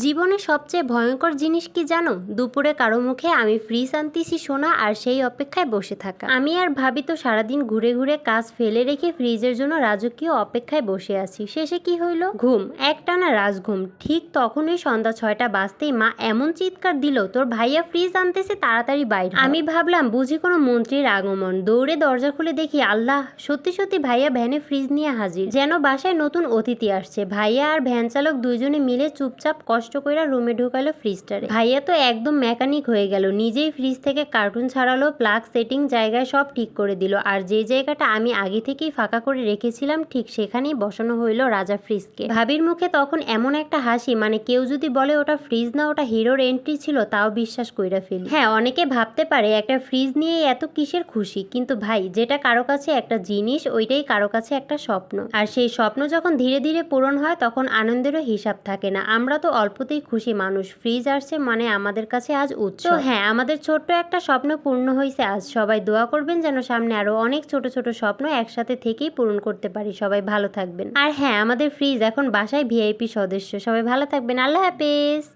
জীবনে সবচেয়ে ভয়ঙ্কর জিনিস কি জানো? দুপুরে কারও মুখে আমি ফ্রিজ আনতেছি শোনা আর সেই অপেক্ষায় বসে থাকা। আমি আর ভাবি তো সারাদিন ঘুরে ঘুরে কাজ ফেলে রেখে ফ্রিজের জন্য রাজকীয় অপেক্ষায় বসে আছি। শেষে কি হইল? ঘুম। একটানা রাজঘুম। ঠিক তখনই সন্ধ্যা ছয়টা বাজতেই মা এমন চিৎকার দিল, তোর ভাইয়া ফ্রিজ আনতেছে, তাড়াতাড়ি বাইরে আমি ভাবলাম, বুঝি কোনো মন্ত্রীর আগমন। দৌড়ে দরজা খুলে দেখি, আল্লাহ, সত্যি সত্যি ভাইয়া ভ্যানে ফ্রিজ নিয়ে হাজির। যেন বাসায় নতুন অতিথি আসছে। ভাইয়া আর ভ্যান চালক দুইজনে মিলে চুপচাপ কষ্ট কইরা রুমে ঢুকালো ফ্রিজটারে। ভাইয়া তো একদম মেকানিক হয়ে গেল, নিজেই ফ্রিজ থেকে কার্টুন ছাড়ালো, প্লাগ, সেটিং, জায়গায় সব ঠিক করে দিল, আর যে জায়গাটা আমি আগে থেকেই ফাঁকা করে রেখেছিলাম, ঠিক সেখানেই বসানো হইল রাজা ফ্রিজকে। ভাবির মুখে তখন এমন একটা হাসি মানে কেউ যদি বলে ওটা ফ্রিজ না, ওটা হিরোর এন্ট্রি ছিল, তাও বিশ্বাস কইরা ফেলি। হ্যাঁ অনেকে ভাবতে পারে একটা ফ্রিজ নিয়ে এত কিসের খুশি, কিন্তু ভাই, যেটা কারও কাছে একটা জিনিস, ওইটাই কারও কাছে একটা স্বপ্ন। আর সেই স্বপ্ন যখন ধীরে ধীরে পূরণ হয়, তখন আনন্দেরও হিসাব থাকে না, আমরা তো অল্পতেই খুশি মানুষ। ফ্রিজ আসছে মানে আমাদের কাছে আজ উৎস। হ্যাঁ আমাদের ছোট্ট একটা স্বপ্ন পূর্ণ হয়েছে আজ। সবাই দোয়া করবেন যেন সামনে আরও অনেক ছোট ছোট স্বপ্ন একসাথে থেকেই পূরণ করতে পারি। সবাই ভালো থাকবেন। আর হ্যাঁ আমাদের ফ্রিজ এখন বাসায় ভিআইপি সদস্য। সবাই ভালো থাকবেন। আল্লাহ হাফেজ।